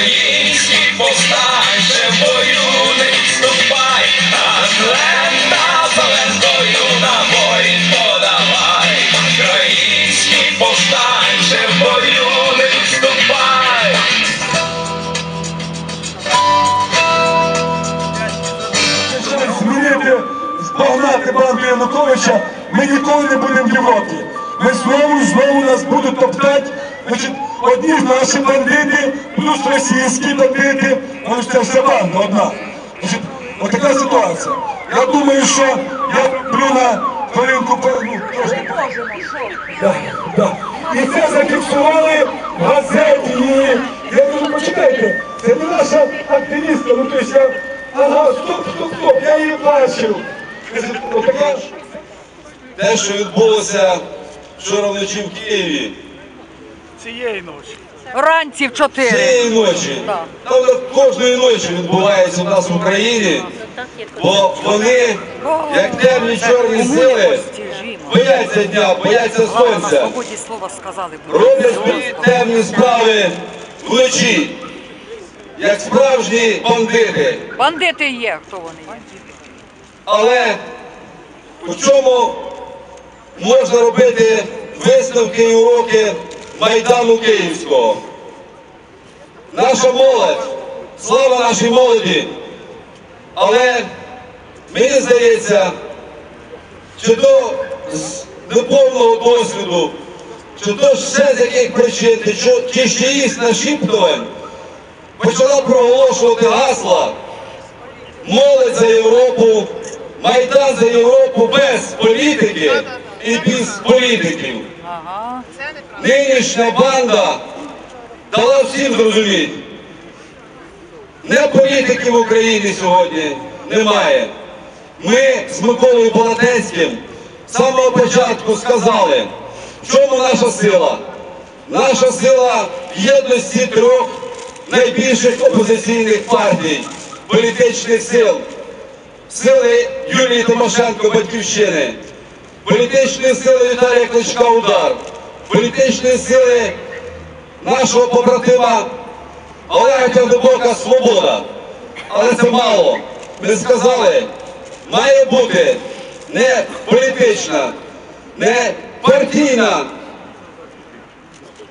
Український повстанче бою не відступай, а зелена зеленкою на бой подавай. Український повстанче бою не відступай. змінити, спогнати банду Януковича, ми ніколи не будемо в Європі. Ми знову, знову нас будуть топтати. Значить, одні наші бандити, плюс російські бандити, але ж це все банда одна. Значить, отака ситуація. Я думаю, що я плю на хвилинку ну, трошки. Да, да. І це зафіксували в газеті. І я кажу, почекайте, це не наша активістка, ну тобто я. Ага, стоп, стоп, стоп, я її бачив. Отака. Те, що відбулося вчора вночі в Києві, цієї ночі. Вранці в 4. цієї ночі, там кожної ночі відбувається в нас в Україні, бо вони, як темні чорні сили, бояться дня, бояться сонця, роблять темні справи вночі, як справжні бандити. Бандити є, хто вони є. Але у чому можна робити висновки і уроки Майдану Київського? Наша молодь, слава нашій молоді, але мені здається, чи то з неповного досвіду, чи то ще з яких причин, чи ще із нашіптувань, почала проголошувати гасла молодь за Європу, Майдан за Європу без політики і без політиків. Нинішня банда дала всім зрозуміти. Не політики в Україні сьогодні немає. Ми з Миколою Болотецьким з самого початку сказали, в чому наша сила. Наша сила в єдності трьох найбільших опозиційних партій, політичних сил. Сили Юлії Тимошенко Батьківщини, політичної сили Віталія Кличка Удар, політичної сили нашого побратима Олега Тягнебока Свобода. Але це мало. Ми сказали, має бути не політична, не партійна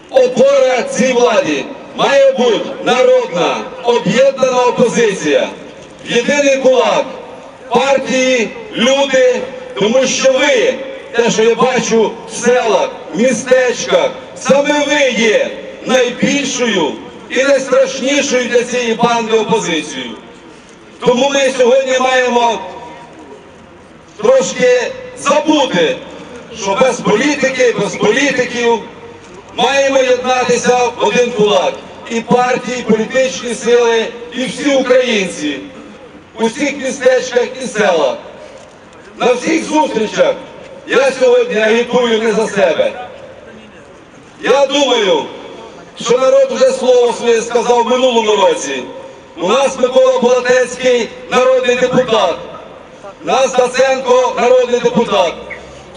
опора цій владі. Має бути народна, об'єднана опозиція. Єдиний кулак партії, люди, тому що ви, те, що я бачу в селах, в містечках, саме ви є найбільшою і найстрашнішою для цієї банди опозицією. Тому ми сьогодні маємо трошки забути, що без політики, без політиків маємо єднатися в один кулак. І партії, і політичні сили, і всі українці у всіх містечках і селах. На всіх зустрічах я сьогодні агітую не за себе. Я думаю, що народ вже слово своє сказав в минулому році. У нас Микола Болотецький народний депутат. Нас Даценко народний депутат.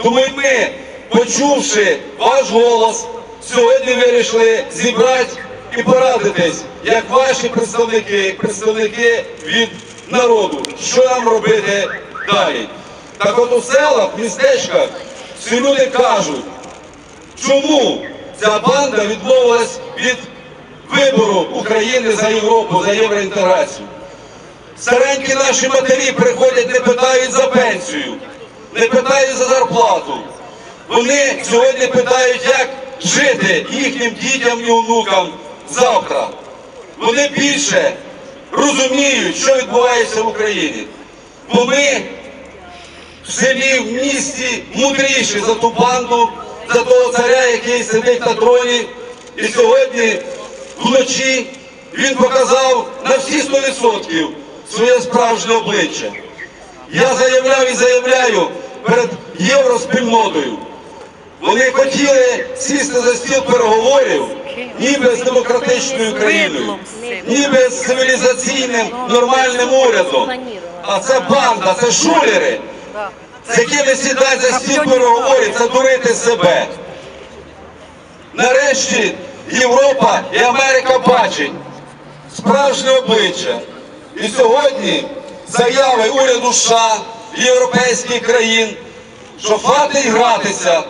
Тому ми, почувши ваш голос, сьогодні вирішили зібрати і порадитись, як ваші представники, представники від народу, що нам робити далі. Так от у селах, містечках всі люди кажуть, чому ця банда відмовилась від вибору України за Європу, за євроінтеграцію. Старенькі наші матері приходять, не питають за пенсію, не питають за зарплату. Вони сьогодні питають, як жити їхнім дітям і онукам завтра. Вони більше розуміють, що відбувається в Україні. Бо ми в селі, в місті мудріші за ту банду, за того царя, який сидить на троні. І сьогодні вночі він показав на всі 100% своє справжнє обличчя. Я заявляв і заявляю перед євроспільнотою. Вони хотіли сісти за стіл переговорів ніби з демократичною країною, ніби з цивілізаційним нормальним урядом. А це банда, це шулери, з якими сідати за стіл переговорів, це дурити себе. Нарешті Європа і Америка бачать, справжнє обличчя. І сьогодні заяви уряду США і європейських країн, що хватить гратися.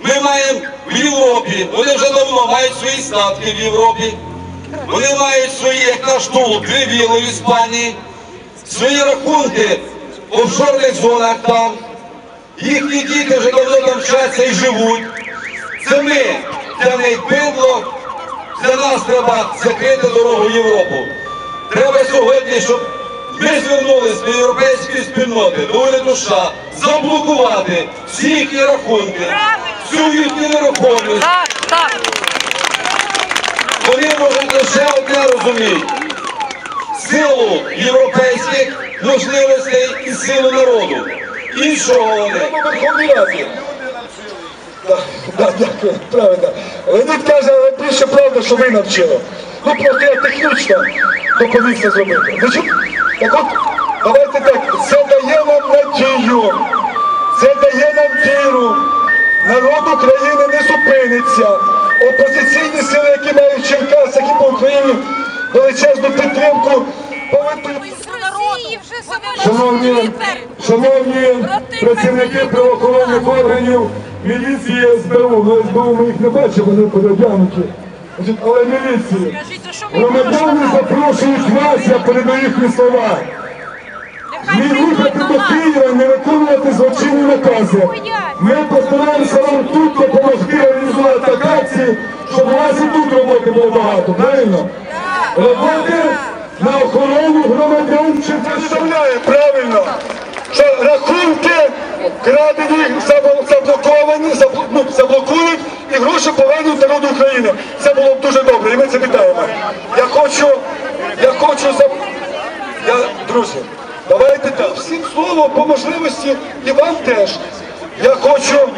Ми маємо в Європі, вони вже давно мають свої статки в Європі. Вони мають свої, як наш тулуб, дві віли в Іспанії, свої рахунки в офшорних зонах там. Їхні діти вже давно там вчаться і живуть. Це ми, це не бидло, для нас треба закрити дорогу в Європу. Треба сьогодні, щоб ми звернулися до європейської спільноти, до уряду США, заблокувати всі їхні рахунки, всю їхню нерухомість. Вони можуть лише одне розуміти. Силу європейських можливостей і силу народу. Іншого вони. Так, так, дякую, правильно. Леонід каже, більше правда, що ви навчили. Ну просто я технічно допоміг це зробити. Значить, так от, давайте так, це дає нам надію, це дає нам віру. Народ України не зупиниться. Опозиційні сили, які мають в Черкасах і по Україні величезну підтримку, повинні Вже Шановні, шановні працівники правоохоронних органів, міліції СБУ, ну СБУ ми їх не бачимо, вони переглянуті. Але міліції, громадяни запрошують вас, я передаю їхні слова. Не їхати до Києва, не виконувати злочинні накази. Ми постараємося вам тут допомогти організувати акції, щоб у вас і тут роботи було багато, правильно? Роботи на охорону громадян чи представляє правильно, що рахунки крадені, заблоковані, ну, заблокують і гроші повернуть народу України. Це було б дуже добре, і ми це вітаємо. Я хочу, я хочу за я, друзі, давайте так, всім слово по можливості і вам теж. Я хочу,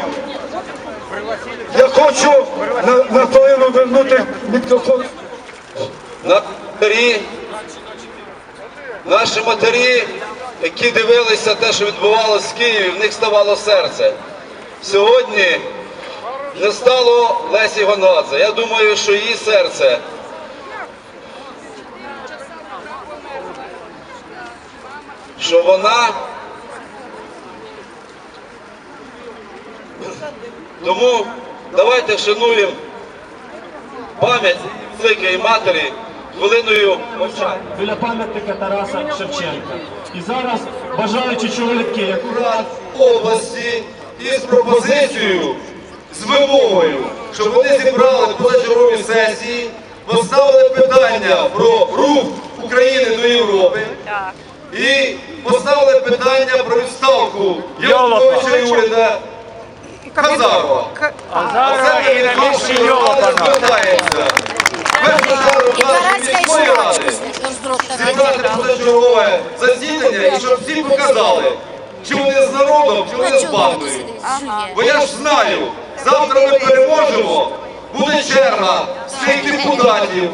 я хочу на, на хвилину вернути мікрофон. Матері, наші матері, які дивилися те, що відбувалося в Києві, в них ставало серце. Сьогодні не стало Лесі Гонадзе. Я думаю, що її серце що вона тому давайте вшануємо пам'ять великої матері хвилиною мовчання. біля пам'ятника Тараса Шевченка. І зараз бажаючі чоловіки, як Рад області із пропозицією, з вимогою, щоб вони зібрали позачергові сесії, поставили питання про рух України до Європи і поставили питання про відставку Януковича і уряда Казарова. Зараз і на місці Йолопана. Зібрати позачергове засідання і щоб всі показали, чи вони з народом, чи вони з бандою. Бо я ж знаю, завтра ми переможемо, буде черга з цих депутатів,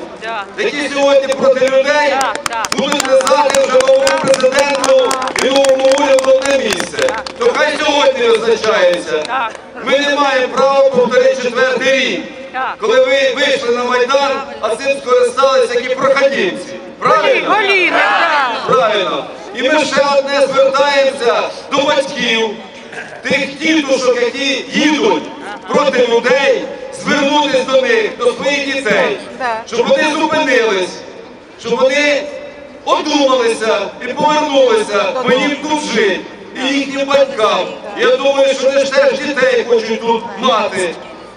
які сьогодні проти людей будуть казати вже новому президенту і новому уряду одне місце. То хай сьогодні визначається. Ми не маємо права повторити четвертий рік. Коли ви вийшли на Майдан, а цим скористалися які проходимці. Правильно? Правильно. І ми ще одне звертаємося до батьків, тих тітушок, які їдуть проти людей, звернутися до них, до своїх дітей, щоб вони зупинились, щоб вони одумалися і повернулися, бо їм тут жити. І їхнім батькам. Я думаю, що вони ж теж дітей хочуть тут мати.